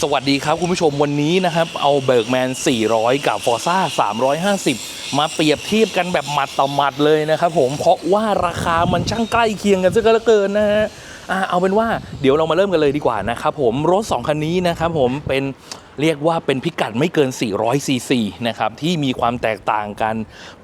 สวัสดีครับคุณผู้ชมวันนี้นะครับ เอาเบิร์กแมน 400 กับฟอร์ซ่า350 มาเปรียบเทียบกันแบบหมัดต่อหมัดเลยนะครับผมเพราะว่าราคามันช่างใกล้เคียงกันซะเหลือเกินนะฮะอะเอาเป็นว่าเดี๋ยวเรามาเริ่มกันเลยดีกว่านะครับผมรถ 2 คันนี้นะครับผมเป็น เรียกว่าเป็นพิกัดไม่เกิน 400 ซีซีนะครับที่มีความแตกต่างกัน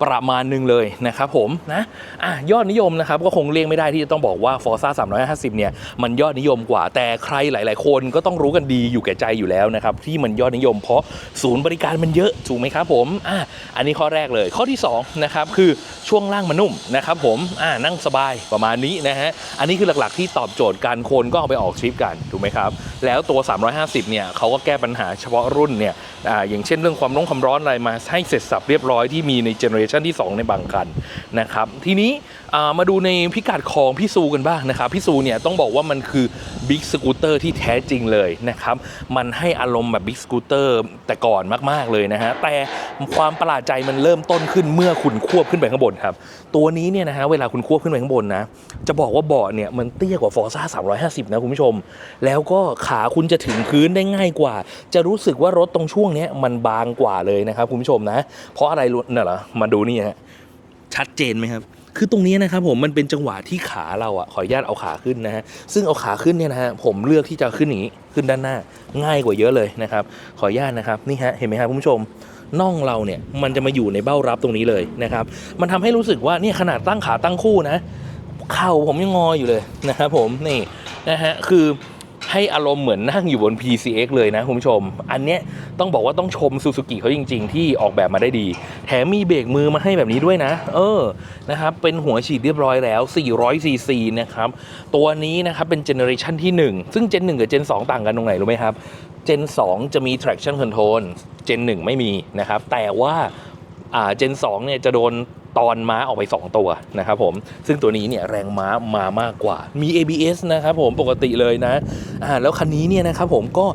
ประมาณหนึงเลยนะครับผมนะอะยอดนิยมนะครับก็คงเรียกไม่ได้ที่จะต้องบอกว่า Forza 350 เนี่ยมันยอดนิยมกว่า แต่ใครหลาย ๆ คนก็ต้องรู้กันดีอยู่แก่ใจอยู่แล้วนะครับที่มันยอดนิยมเพราะศูนย์บริการมันเยอะถูกไหมครับผมอะอันนี้ข้อแรกเลยข้อที่2นะครับคือช่วงล่างมันนุ่มนะครับผมอ่านั่งสบายประมาณนี้นะฮะอันนี้คือหลัก ๆ ที่ตอบโจทย์การคนก็เอาไปออกทริปกันถูกไหมครับแล้วตัว 350 เนี่ยเขาก็แก้ปัญหาเฉพาะรุ่นเนี่ยออย่างเช่นเรื่องความร้อนความร้อนอะไรมาให้เสร็จสับเรียบร้อยที่มีในเจเนอเรชันที่ 2 ในบางคันนะครับทีนี้มาดูในพิกัดของพี่ซูกันบ้างนะครับพี่ซูเนี่ยต้องบอกว่ามันคือบิ๊กสกูตเตอร์ที่แท้จริงเลยนะครับมันให้อารมณ์แบบบิ๊กสกูตเตอร์แต่ก่อนมาก ๆ เลยนะฮะแต่ความประหลาดใจมันเริ่มต้นขึ้นเมื่อคุณควบขึ้นไปข้างบนครับตัวนี้เนี่ยนะฮะเวลาคุณควบขึ้นไปข้างบนนะจะบอกว่าเบาะเนี่ยมันเตี้ยกว่าฟอร์ซ่า350 นะคุณผู้ชม แล้วก็ขาคุณจะถึงพื้นได้ง่ายกว่าจะรู้สึกว่ารถตรงช่วงนี้มันบางกว่าเลยนะครับคุณผู้ชมนะ เพราะอะไรน่ะเหรอมาดูนี่ฮะชัดเจนไหมครับคือตรงนี้นะครับผมมันเป็นจังหวะที่ขาเราอะขออนุญาตเอาขาขึ้นนะฮะซึ่งเอาขาขึ้นเนี่ยนะฮะผมเลือกที่จะขึ้นอย่างนี้ขึ้นด้านหน้า ง่ายกว่าเยอะเลยนะครับ ขออนุญาตนะครับนี่ฮะเห็นไหมครับคุณผู้ชมน่องเราเนี่ยมันจะมาอยู่ในเบ้ารับตรงนี้เลยนะครับ มันทำให้รู้สึกว่าเนี่ยขนาดตั้งขาตั้งคู่นะเข่าผมยังงออยู่เลยนะครับผมนี่นะฮะคือ ให้อารมณ์เหมือนนั่งอยู่บน PCX เลยนะคุณผู้ชม อันเนี้ยต้องบอกว่าต้องชมซูซูกิเขาจริง ๆ ที่ออกแบบมาได้ดี แถมมีเบรกมือมาให้แบบนี้ด้วยนะ เออนะครับเป็นหัวฉีดเรียบร้อยแล้ว400ซีซีนะครับตัวนี้นะครับเป็นเจเนอเรชันที่ 1 ซึ่งเจน1กับเจน2 ต่างกันตรงไหนรู้ไหมครับเจน2 จะมี traction control เจน1 ไม่มีนะครับแต่ว่าอ่าเจน2เนี่ยจะโดน ตอนม้าออกไป 2 ตัวนะครับผม ซึ่งตัวนี้เนี่ยแรงม้ามามากกว่า มี ABS นะครับผมปกติเลยนะอ่าแล้วคันนี้เนี่ยนะครับผมก็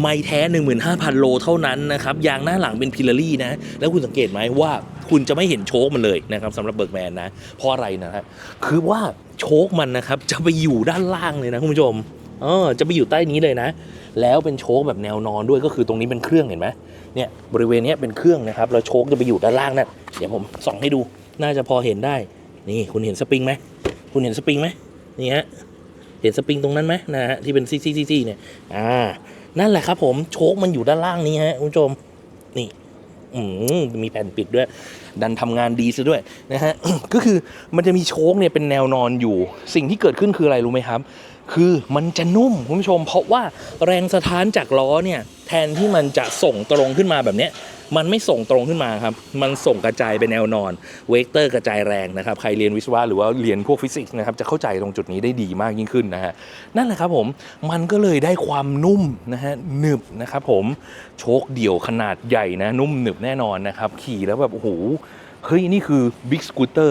ไม่แท้ 15,000 โลเท่านั้นนะครับ ยางหน้าหลังเป็นพิลารี่นะ แล้วคุณสังเกตไหมว่าคุณจะไม่เห็นโชคมันเลยนะครับสำหรับเบิร์กแมนนะ เพราะอะไรนะฮะคือว่าโชคมันนะครับจะไปอยู่ด้านล่างเลยนะคุณผู้ชมเออจะไปอยู่ใต้นี้เลยนะ แล้วเป็นโชคแบบแนวนอนด้วยก็คือตรงนี้เป็นเครื่องเห็นไหมเนี่ยบริเวณนี้เป็นเครื่องนะครับแล้วโชคจะไปอยู่ด้านล่างนั่นเดี๋ยวผมส่องให้ดู น่าจะพอเห็นได้ นี่คุณเห็นสปริงไหมคุณเห็นสปริงไหมนี่ฮะเห็นสปริงตรงนั้นไหมนะฮะที่เป็นซี่ซี่ซี่เนี่ยอ่า นั่นแหละครับผมโชคมันอยู่ด้านล่างนี้ฮะคุณผู้ชมนี่อืมมีแผ่นปิดด้วย ดันทำงานดีซะด้วยนะฮะก็คือมันจะมีโชคเนี่ยเป็นแนวนอนอยู่ สิ่งที่เกิดขึ้นคืออะไรรู้ไหมครับ คือมันจะนุ่มคุณผู้ชม เพราะว่าแรงสะท้านจากล้อเนี่ยแทนที่มันจะส่งตรงขึ้นมาแบบเนี้ย มันไม่ส่งตรงขึ้นมาครับ มันส่งกระจายไปแนวนอน เวกเตอร์กระจายแรงนะครับ ใครเรียนวิศวะหรือว่าเรียนพวกฟิสิกส์นะครับ จะเข้าใจตรงจุดนี้ได้ดีมากยิ่งขึ้นนะฮะ นั่นแหละครับผม มันก็เลยได้ความนุ่มนะฮะ หนึบนะครับผม โชคเดี่ยวขนาดใหญ่นะ นุ่มหนึบแน่นอนนะครับ ขี่แล้วแบบโอ้โห เฮ้ย นี่คือ Big Scooter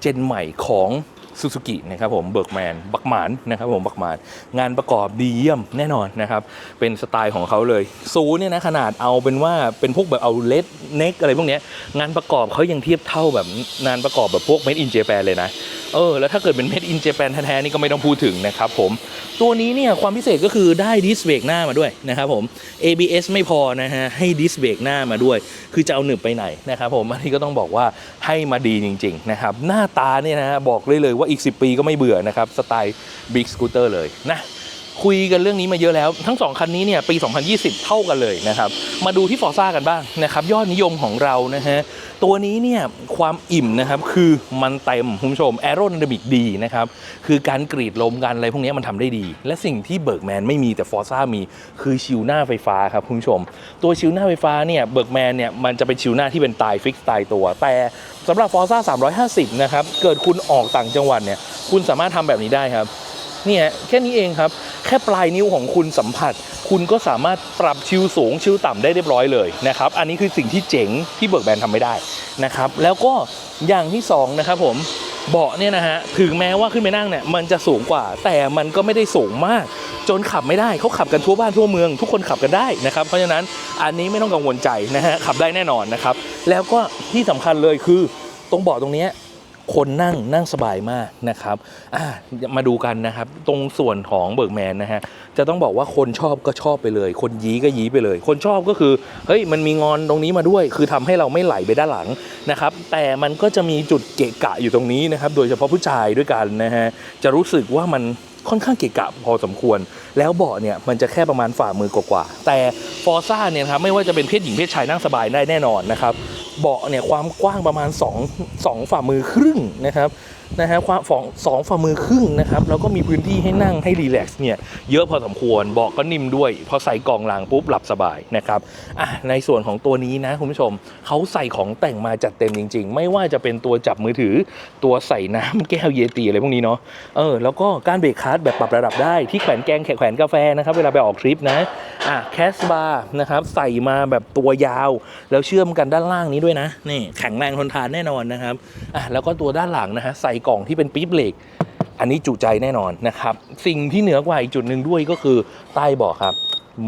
เจนใหม่ของ ซูซูกินะครับผมเบิร์กแมนบักหมานนะครับผมบักหมานงานประกอบดีเยี่ยมแน่นอนนะครับ เป็นสไตล์ของเขาเลย ซูเนี่ยนะขนาดเอาเป็นว่าเป็นพวกแบบเอาเลดเน็กอะไรพวกเนี้ยงานประกอบเขายังเทียบเท่าแบบงานประกอบแบบพวก Made in Japan เลยนะ เออ แล้วถ้าเกิดเป็น made in Japan แท้ๆนี่ก็ไม่ต้องพูดถึงนะครับผมตัวนี้เนี่ยความพิเศษก็คือได้ดิสเบรกหน้ามาด้วยนะครับผม ABS ไม่พอนะฮะให้ดิสเบรกหน้ามาด้วย คือจะเอาหนึบไปไหนนะครับผมอันนี้ก็ต้องบอกว่าให้มาดีจริง ๆนะครับ หน้าตาเนี่ยนะฮะบอกเลยเลยว่าอีก 10 ปีก็ไม่เบื่อนะครับ สไตล์บิ๊กสกูตเตอร์เลยนะ คุยกันเรื่องนี้มาเยอะแล้ว ทั้ง 2 คันนี้เนี่ยปี 2020 เท่ากันเลยนะครับ มาดูที่ฟอร์ซ่ากันบ้างนะครับ ยอดนิยมของเรานะฮะ ตัวนี้เนี่ยความอิ่มนะครับ คือมันเต็มคุณผู้ชมแอโร d y นามิกดีนะครับ คือการกรีดลมกันอะไรพวกนี้มันทำได้ดี และสิ่งที่เบิร์กแมนไม่มีแต่ฟอร์ซ่ามีคือชิวหน้าไฟฟ้าครับคุณผู้ชม ตัวชิวหน้าไฟฟ้าเนี่ยเบิร์กแมนเนี่ยมันจะเป็นชิวหน้าที่เป็นตายฟิกตายตัว แต่สำหรับฟอร์ซ่า350 นะครับ เกิดคุณออกต่างจังหวัดเนี่ย คุณสามารถทำแบบนี้ได้ครับ เนี่ยแค่นี้เองครับ แค่ปลายนิ้วของคุณสัมผัส คุณก็สามารถปรับชิวสูงชิวต่ำได้เรียบร้อยเลยนะครับ อันนี้คือสิ่งที่เจ๋งที่เบิร์กแบนทำไม่ได้นะครับ แล้วก็อย่างที่สองนะครับผมเบาะเนี่ยนะฮะถึงแม้ว่าขึ้นไปนั่งเนี่ยมันจะสูงกว่า แต่มันก็ไม่ได้สูงมาก จนขับไม่ได้เขาขับกันทั่วบ้านทั่วเมือง ทุกคนขับกันได้นะครับเพราะฉะนั้นอันนี้ไม่ต้องกังวลใจนะฮะขับได้แน่นอนนะครับ แล้วก็ที่สำคัญเลยคือตรงเบาะตรงเนี้ย คนนั่งนั่งสบายมากนะครับมาดูกันนะครับ ตรงส่วนของเบิร์กแมนนะฮะจะต้องบอกว่าคนชอบก็ชอบไปเลย คนยี้ก็ยี้ไปเลย คนชอบก็คือเฮ้ยมันมีงอนตรงนี้มาด้วย คือทำให้เราไม่ไหลไปด้านหลังนะครับ แต่มันก็จะมีจุดเกะกะอยู่ตรงนี้นะครับ โดยเฉพาะผู้ชายด้วยกันนะฮะจะรู้สึกว่ามันค่อนข้างเกะกะพอสมควร แล้วเบาะเนี่ยมันจะแค่ประมาณฝ่ามือกว่า แต่ฟอร์ซ่าเนี่ยครับไม่ว่าจะเป็นเพศหญิงเพศชายนั่งสบายได้แน่นอนนะครับเบาะเนี่ยความกว้างประมาณ2 2ฝ่ามือครึ่งนะครับนะฮะความสองสองฝ่ามือครึ่งนะครับแล้วก็มีพื้นที่ให้นั่งให้รีแลกซ์เนี่ยเยอะพอสมควรเบาะก็นิ่มด้วย พอใส่กล่องหลังปุ๊บหลับสบายนะครับอะในส่วนของตัวนี้นะคุณผู้ชมเขาใส่ของแต่งมาจัดเต็มจริง ๆ ไม่ว่าจะเป็นตัวจับมือถือ ตัวใส่น้ำแก้วเยติอะไรพวกนี้เนาะเออแล้วก็การเบรกคาร์ดแบบปรับระดับได้ที่แขวนแกงแขวนกาแฟนะครับเวลาไปออกทริปนะอะแคสบาร์นะครับใส่มาแบบตัวยาว แล้วเชื่อมกันด้านล่างนี้ด้วยนะนี่แข็งแรงทนทานแน่นอนนะครับอะแล้วก็ตัวด้านหลังนะฮะใส่กล่องที่เป็นปี๊บเหล็ก อันนี้จุใจแน่นอนนะครับ สิ่งที่เหนือกว่าอีกจุดหนึ่งด้วยก็คือใต้เบาะครับ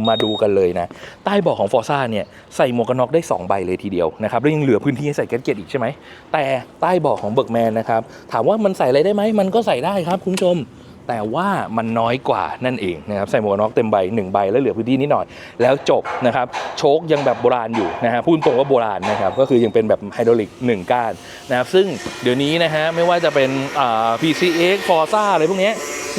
มาดูกันเลยนะ ใต้เบาะของฟอร์ซ่าเนี่ยใส่หมวกกันน็อกได้ 2 ใบเลยทีเดียวนะครับแล้วยังเหลือพื้นที่ให้ใส่แก๊สเก็ตอีกใช่ไหมแต่ใต้เบาะของเบิร์กแมนนะครับถามว่ามันใส่อะไรได้ไหมมันก็ใส่ได้ครับคุณผู้ชม แต่ว่ามันน้อยกว่านั่นเองนะครับใส่หมวกน็อกเต็มใบหนึ่งใบแล้วเหลือพื้นที่นิดหน่อย แล้วจบนะครับโชคยังแบบโบราณอยู่นะฮะพูดตรงว่าโบราณนะครับก็คือยังเป็นแบบไฮดรอลิกหนึ่งก้านนะครับซึ่งเดี๋ยวนี้นะฮะไม่ว่าจะเป็นอ่า PCX Forza อะไรพวกนี้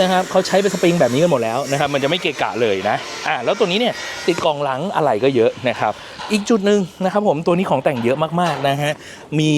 นะครับเขาใช้เป็นสปริงแบบนี้กันหมดแล้วนะครับมันจะไม่เกะกะเลยนะอ่าแล้วตัวนี้เนี่ยติดกล่องหลังอะไรก็เยอะนะครับอีกจุดหนึ่งนะครับผมตัวนี้ของแต่งเยอะมากๆนะฮะมี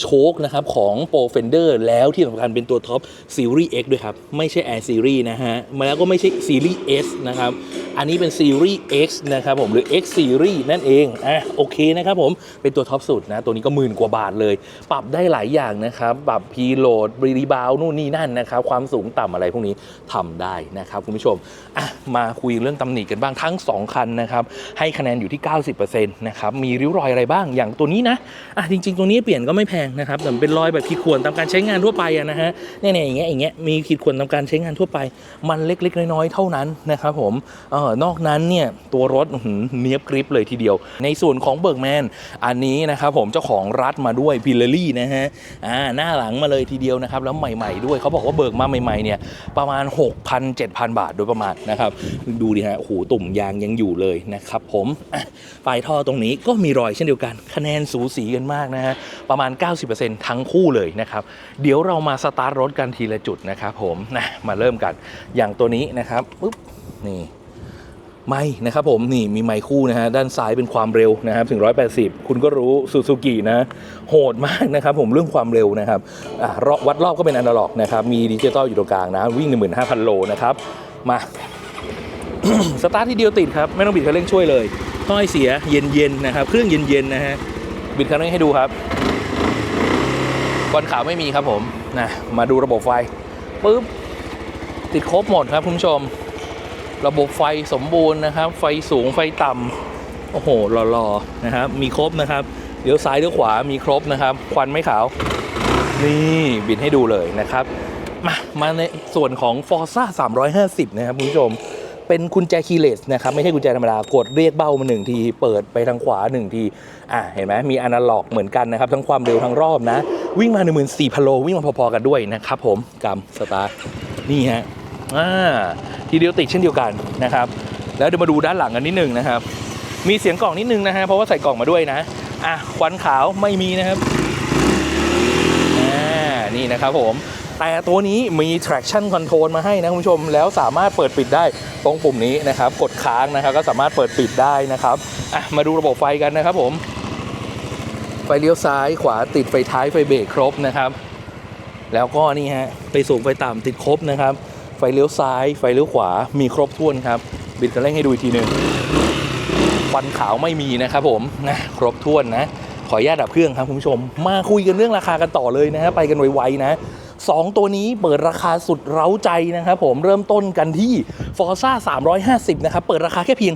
โชคนะครับของ Pro Fender แล้วที่สำคัญเป็นตัวท็อป Series X ด้วยครับไม่ใช่ Air Series นะฮะมาแล้วก็ไม่ใช่ Series S นะครับ อันนี้เป็น Series X นะครับผมหรือ X Series นั่นเองอะโอเคนะครับผมเป็นตัวท็อปสุดนะตัวนี้ก็หมื่นกว่าบาทเลย ปรับได้หลายอย่างนะครับ ปรับพีโหลดรีบาวนู่นนี่นั่นนะครับ ความสูงต่ำอะไรพวกนี้ทำได้นะครับคุณผู้ชมอะมาคุยเรื่องตำหนิกันบ้างทั้ง 2 คันนะครับ ให้คะแนนอยู่ที่ 90%นะครับมีริ้วรอยอะไรบ้างอย่างตัวนี้นะอะจริง ๆ ตัวนี้เปลี่ยนก็ไม่แพงนะครับแต่เป็นรอยแบบขีดข่วนตามการใช้งานทั่วไปนะฮะเนี่ยๆอย่างเงี้ยอย่างเงี้ยมีขีดข่วนตามการใช้งานทั่วไป มันเล็ก ๆ น้อยๆเท่านั้นนะครับผมออนอกนั้นเนี่ยตัวรถอื้อหือเนียบกริปเลยทีเดียว ในส่วนของเบิร์กแมนอันนี้นะครับผมเจ้าของรัดมาด้วยพิลลี่นะฮะอ่าหน้าหลังมาเลยทีเดียวนะครับแล้วใหม่ ๆด้วยเขาบอกว่าเบิกมาใหม่ๆเนี่ยประมาณ 6,000 7,000 บาทโดยประมาณนะครับดูดิฮะโอ้โหตุ่มยางยังอยู่เลยนะครับผมปลายท่อตรงนี้ก็มีรอยเช่นเดียวกัน คะแนนสูสีกันมากนะฮะประมาณ 90%ทั้งคู่เลยนะครับเดี๋ยวเรามาสตาร์ทรถกันทีละจุดนะครับผมนะมาเริ่มกัน อย่างตัวนี้นะครับปุ๊บนี่ไม่นะครับผมนี่มีไมค์คู่นะฮะด้านซ้ายเป็นความเร็วนะครับถึง 180 คุณก็รู้ซูซูกินะ โหดมากนะครับผมเรื่องความเร็วนะครับอะรอบวัดรอบก็เป็นอนาล็อกนะครับ มีดิจิตอลอยู่ตรงกลางนะ วิ่ง 15,000 โลนะครับ มา สตาร์ทที่เดียวติดครับ ไม่ต้องบิดคันเร่งช่วยเลยถ้อยเสียเย็นๆนะครับ เครื่องเย็นๆนะฮะบิดคันเร่งให้ดูครับควันขาวไม่มีครับผมนะมาดูระบบไฟปุ๊บ ติดครบหมดครับคุณผู้ชม ระบบไฟสมบูรณ์นะครับ ไฟสูงไฟต่ำโอ้โหหล่อๆนะครับ มีครบนะครับเลี้ยวซ้ายเลี้ยวขวามีครบนะครับ ควันไม่ขาว นี่บิดให้ดูเลยนะครับ มามาในส่วนของ Forza 350 นะครับคุณผู้ชมเป็นกุญแจคีย์เลสนะครับไม่ใช่กุญแจธรรมดากดเรียกเบ้ามาหนึ่งที เปิดไปทางขวาหนึ่งทีอะเห็นไหมมีอนาล็อกเหมือนกันนะครับ ทั้งความเร็วทั้งรอบนะ วิ่งมา 1 4 0 0 0โลวิ่งมาพอๆกันด้วยนะครับผมกำสตาร์นี่ฮะ อ่าทีเดียวติดเช่นเดียวกันนะครับ แล้วเดี๋ยวมาดูด้านหลังกันนิดหนึ่งนะครับ มีเสียงกล่องนิดนึงนะฮะเพราะว่าใส่กล่องมาด้วยนะอะควันขาวไม่มีนะครับอ่านี่นะครับผมแต่ตัวนี้มี traction control มาให้นะคุณผู้ชม แล้วสามารถเปิดปิดได้ตรงปุ่มนี้นะครับ กดค้างนะครับ ก็สามารถเปิดปิดได้นะครับอะมาดูระบบไฟกันนะครับผม ไฟเลี้ยวซ้ายขวาติดไฟท้ายไฟเบรกครบนะครับ แล้วก็นี่ฮะไฟสูงไฟต่ำติดครบนะครับ ไฟเลี้ยวซ้าย ไฟเลี้ยวขวา มีครบถ้วนครับ บิดกันเร่งให้ดูอีกทีหนึ่งควันขาวไม่มีนะครับผมนะครบถ้วนนะ ขออนุญาตดับเครื่องครับคุณผู้ชม มาคุยกันเรื่องราคากันต่อเลยนะฮะไปกันไวๆนะ สองตัวนี้เปิดราคาสุดเร้าใจนะครับผมเริ่มต้นกันที่ Forza 350 นะครับ เปิดราคาแค่เพียง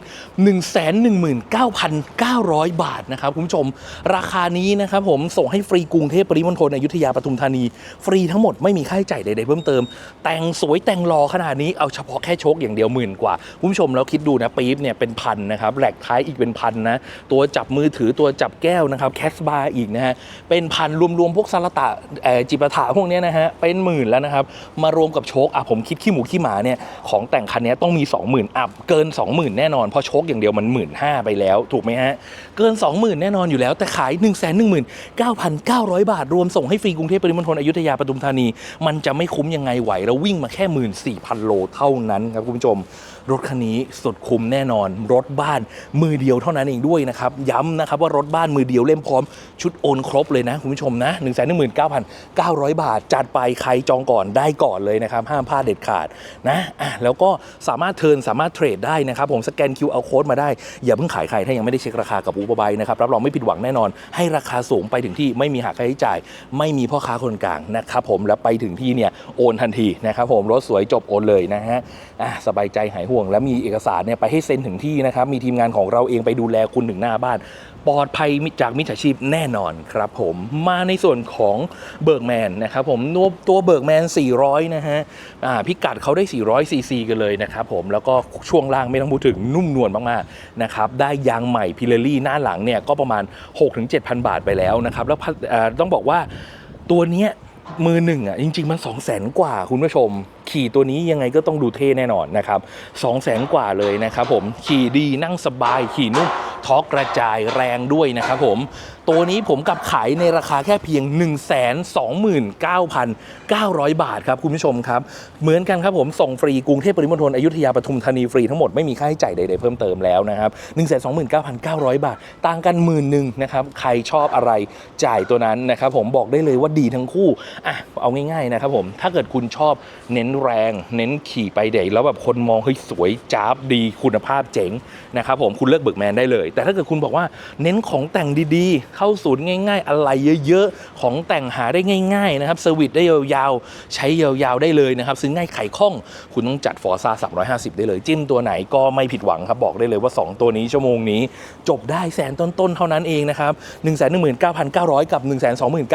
119,900 บาทนะครับคุณผู้ชม ราคานี้นะครับผมส่งให้ฟรีกรุงเทพปริมณฑลอยุธยาปทุมธานี ฟรีทั้งหมดไม่มีค่าใช้จ่ายใดๆเพิ่มเติม แต่งสวยแต่งรอขนาดนี้เอาเฉพาะแค่โชคอย่างเดียวหมื่นกว่าคุณผู้ชมแล้วคิดดูนะปี๊บเนี่ยเป็นพันนะครับแหลกท้ายอีกเป็นพันนะตัวจับมือถือตัวจับแก้วนะครับแคสบาร์อีกนะฮะเป็นพันรวมๆพวกสารตะจิปาถะพวกเนี้ยนะฮะเป็นหมื่นแล้วนะครับ มารวมกับโชคอะผมคิดขี้หมูขี้หมาเนี่ยของแต่งคันนี้ต้องมี 20,000 อัพเกิน 20,000 แน่นอนเพราะโชคอย่างเดียวมันหมื่นห้าไปแล้ว ถูกไหมฮะ เกิน 20,000 แน่นอนอยู่แล้วแต่ขาย 1 1 9 9 0 0 บาท รวมส่งให้ฟรีกรุงเทพปริมณฑลอยุธยาปทุมธานี มันจะไม่คุ้มยังไงไหวเราวิ่งมาแค่ 14,000 โลเท่านั้นครับคุณผู้ชม รถคันนี้สุดคุ้มแน่นอน รถบ้านมือเดียวเท่านั้นเองด้วยนะครับย้ำนะครับว่ารถบ้านมือเดียวเล่มพร้อมชุดโอนครบเลยนะคุณผู้ชมนะ1 1 9 9 0 0 บาท จัดไปใครจองก่อนได้ก่อนเลยนะครับ ห้ามพลาดเด็ดขาดนะอะแล้วก็สามารถเทิร์นสามารถเทรดได้นะครับ ผมสแกน QR code มาได้ อย่าเพิ่งขายใครถ้ายังไม่ได้เช็คราคากับอูเบอร์ไบนะครับรับรองไม่ผิดหวังแน่นอน ให้ราคาสูงไปถึงที่ไม่มีหักค่าใช้จ่าย ไม่มีพ่อค้าคนกลางนะครับผมแล้วไปถึงที่เนี่ยโอนทันทีนะครับผมรถสวยจบโอนเลยนะฮะ อะสบายใจหายห่วง แล้วมีเอกสารเนี่ยไปให้เซ็นถึงที่นะครับ มีทีมงานของเราเองไปดูแลคุณถึงหน้าบ้าน ปลอดภัยจากมิจฉาชีพแน่นอนครับผมมาในส่วนของเบิร์กแมนนะครับผมตัวตัวเบิร์กแมน 400 นะฮะอ่าพิกัดเขาได้ 400 ซีซีกันเลยนะครับผมแล้วก็ช่วงล่างไม่ต้องพูดถึงนุ่มนวลมากๆนะครับได้ยางใหม่พิเรลี่หน้าหลังเนี่ยก็ประมาณ 6-7,000 บาทไปแล้วนะครับแล้วต้องบอกว่าตัวเนี้ย มือหนึ่งอะจริง ๆ มัน2 0 0แสนกว่าคุณผู้ชม ขี่ตัวนี้ยังไงก็ต้องดูเท่แน่นอนนะครับ2 0 0แสนกว่าเลยนะครับผมขี่ดีนั่งสบายขี่นุ่มท็อกกระจายแรงด้วยนะครับผมตัวนี้ผมกับขายในราคาแค่เพียง 1 2 9 9 0 0 บาทครับคุณผู้ชมครับ เหมือนกันครับผมส่งฟรีกรุงเทพปริมณฑลอยุธยาปทุมธานีฟรีทั้งหมดไม่มีค่าใช้จ่ายใดๆเพิ่มเติมแล้วนะครับ1 2 9 9 0 0 บาท ต่างกันหมื่นหนึ่งนะครับใครชอบอะไรจ่ายตัวนั้นนะครับผมบอกได้เลยว่าดีทั้งคู่อะเอาง่ายๆนะครับผมถ้าเกิดคุณชอบเน้นแรง เน้นขี่ไปเด็กแล้วแบบคนมองเฮ้ยสวยจ้าบดีคุณภาพเจ๋งนะครับผมคุณเลือกเบิร์กแมนได้เลย แต่ถ้าเกิดคุณบอกว่าเน้นของแต่งดีๆเข้าศูนย์ง่าย ๆ อะไรเยอะๆ ของแต่งหาได้ง่าย ๆ นะครับเซอร์วิสได้ยาวๆ ใช้ยาวๆได้เลยนะครับ ซื้อง่ายไขข้อง คุณต้องจัดฟอร์ซ่า350 ได้เลย จิ้มตัวไหนก็ไม่ผิดหวังครับ บอกได้เลยว่า 2 ตัวนี้ชั่วโมงนี้ จบได้แสนต้นๆ เท่านั้นเองนะครับ119,900 กับ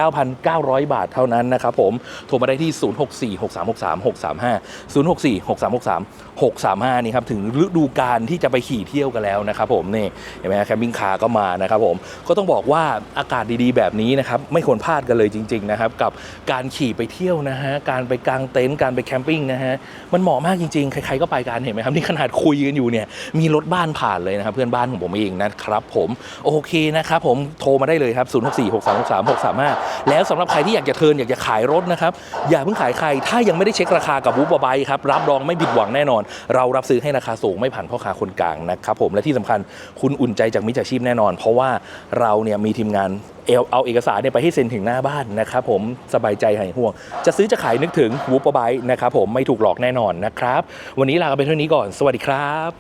129,900 บาทเท่านั้นนะครับผมโทรมาได้ที่ 0646336635 064633 635 นี่ครับถึงฤดูการที่จะไปขี่เที่ยวกันแล้วนะครับผมนี่เห็นไหมแคมปิ้งคาร์ก็มานะครับผมก็ต้องบอกว่าอากาศดีๆ แบบนี้นะครับไม่ควรพลาดกันเลยจริงๆนะครับกับการขี่ไปเที่ยวนะฮะการไปกางเต็นท์การไปแคมปิ้งนะฮะมันเหมาะมากจริงๆ ใครๆก็ไปกันเห็นไหมครับนี่ขนาดคุยกันอยู่เนี่ยมีรถบ้านผ่านเลยนะครับเพื่อนบ้านของผมเองนะครับผมโอเคนะครับผมโทรมาได้เลยครับ 0646336335 แล้วสำหรับใครที่อยากจะเทินอยากจะขายรถนะครับอย่าเพิ่งขายใคร ถ้ายังไม่ได้เช็คราคากับวูบไบครับรับรองไม่ผิดหวังแน่นอน เรารับซื้อให้ราคาสูงไม่ผ่านพ่อค้าคนกลางนะครับผมและที่สำคัญคุณอุ่นใจจากมิจฉาชีพแน่นอน เพราะว่าเราเนี่ยมีทีมงานเอาเอาเอกสารเนี่ยไปให้เซ็นถึงหน้าบ้านนะครับผมสบายใจหายห่วง จะซื้อจะขายนึกถึงวูบไบนะครับผมไม่ถูกหลอกแน่นอนนะครับ วันนี้ลากันไปเท่านี้ก่อน สวัสดีครับ